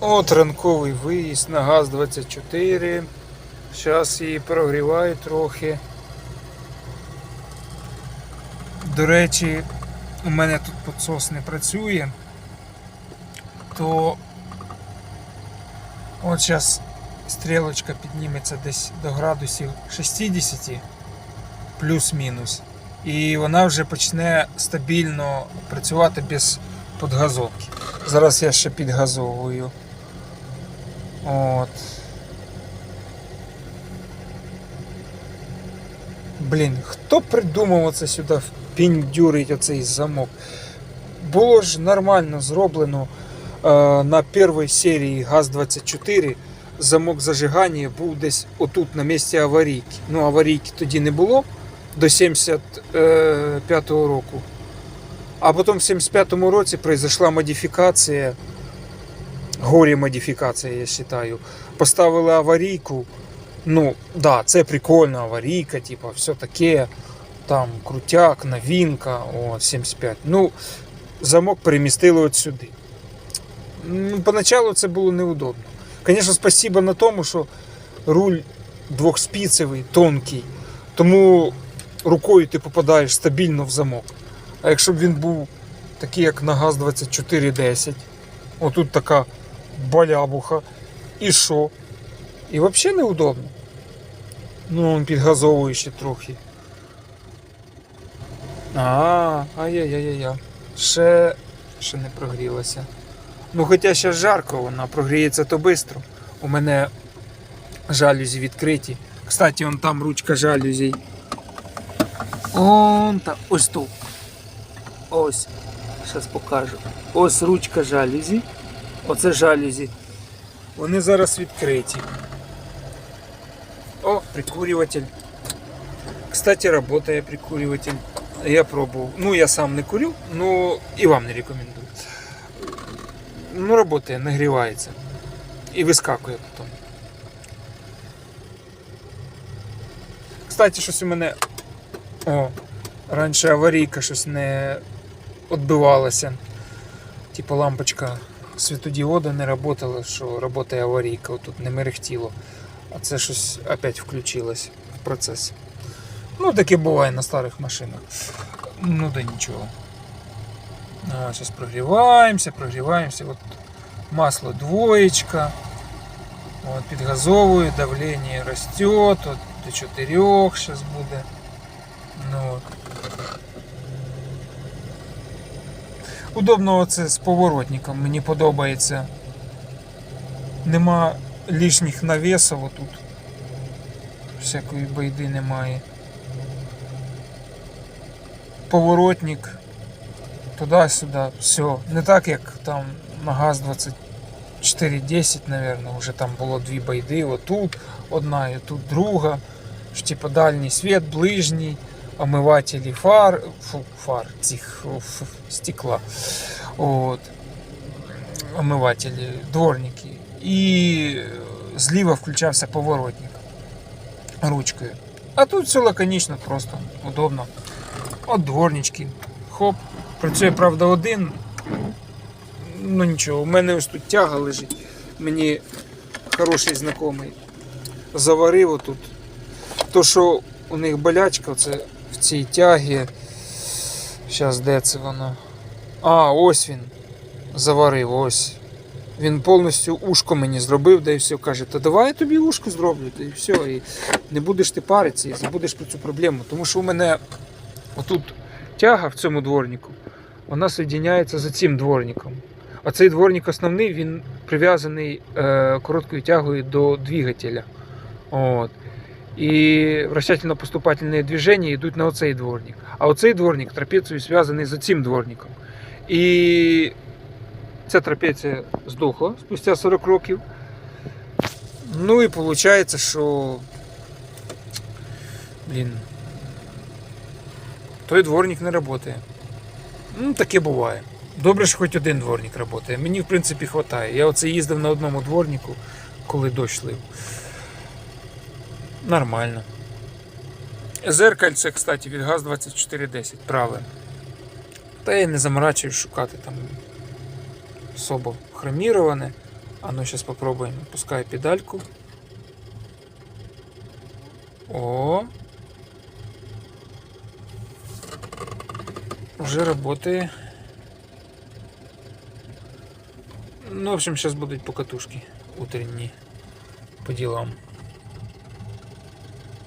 От ранковий виїзд на ГАЗ-24. Зараз її прогріваю трохи. До речі, у мене тут підсос не працює, то от зараз стрілочка підніметься десь до градусів 60 плюс-мінус. І вона вже почне стабільно працювати без підгазовки. Зараз я ще підгазовую. От. Блін, хто придумав оце сюди впіндюрить оцей замок? Було ж нормально зроблено е, на першій серії ГАЗ-24 замок зажигання був десь отут на місці аварійки. Ну, аварійки тоді не було до 75-го року. А потім в 75-му році произошла модифікація, горі модифікація, я вважаю. Поставили аварійку. Ну, да, це прикольна аварійка, типа, все таке. Там крутяк, новинка, о, 75. Ну, замок перемістили от сюди. Ну, Поначалу це було неудобно. Звісно, спасибо на тому, що руль двохспіцевий, тонкий, тому рукою ти попадаєш стабільно в замок. А якщо б він був такий, як на ГАЗ-2410, отут така балябуха, і що? І взагалі неудобно. Ну, підгазовує ще трохи. А, ай-яй-яй-яй. Ще, ще не прогрілася. Ну, хоча ще жарко, вона прогріється то швидко. У мене жалюзі відкриті. Кстати, вон там ручка жалюзей. Он там, ось тут. Ось. Зараз покажу. Ось ручка жалюзі. Оце жалюзі. Вони зараз відкриті. О, прикурюватель. Кстати, работає прикурюватель. Я пробував. Ну, я сам не курю, ну і вам не рекомендую. Ну, работає, нагрівається. І вискакує потім. Кстати, щось у мене. О, раніше аварійка щось не відбивалася. Типа лампочка світодіода не працювала, що працює аварійка, отут не мерехтіло. А це щось опять включилось в процес. Ну, таке буває на старих машинах. Ну да нічого. А, зараз прогріваємося, прогріваємося. От масло двоєчка. От, підгазовую, давление растет, от до 4 зараз буде. Ну, от. Удобно оце з поворотником, мені подобається. Нема лишніх навісів отут. Всякої байди немає. Поворотник туди-сюди, все. Не так як там на ГАЗ 2410, наверное, вже там було дві байди. Отут одна і тут друга. Типа дальній світ, ближній, омивателі фар, фу, фар цих фу, стекла. От. Омивателі, дворники. І зліва включався поворотник ручкою. А тут все лаконічно, просто удобно. От дворнички. Хоп. Працює, правда, один. Ну нічого, у мене ось тут тяга лежить. Мені хороший знайомий заварив отут. То, що у них болячка, це в цій тягі. Зараз де це воно? А, ось він. Заварив, ось. Він повністю ушко мені зробив, да і все каже, та давай я тобі ушко зроблю, та і все. І не будеш ти паритися і забудеш про цю проблему. Тому що у мене отут тяга в цьому дворнику, вона соєдиняється з цим дворником. А цей дворник основний, він прив'язаний е, короткою тягою до двигателя. От. І вращательно-поступательні движення йдуть на оцей дворник. А оцей дворник трапецією зв'язаний з цим дворником. І ця трапеція здохла спустя 40 років. Ну і виходить, що. Блін. Той дворник не працює. Ну, таке буває. Добре, що хоч один дворник працює. Мені, в принципі, вистачає. Я оце їздив на одному дворнику, коли дощ лив. Нормально. Зеркальце, кстати, від ГАЗ-2410, праве. Та я не заморачуюсь шукати там особо хроміроване. А ну сейчас попробуем. Пускай педальку. О. Уже работает. Ну, в общем, сейчас будут покатушки утренние по делам.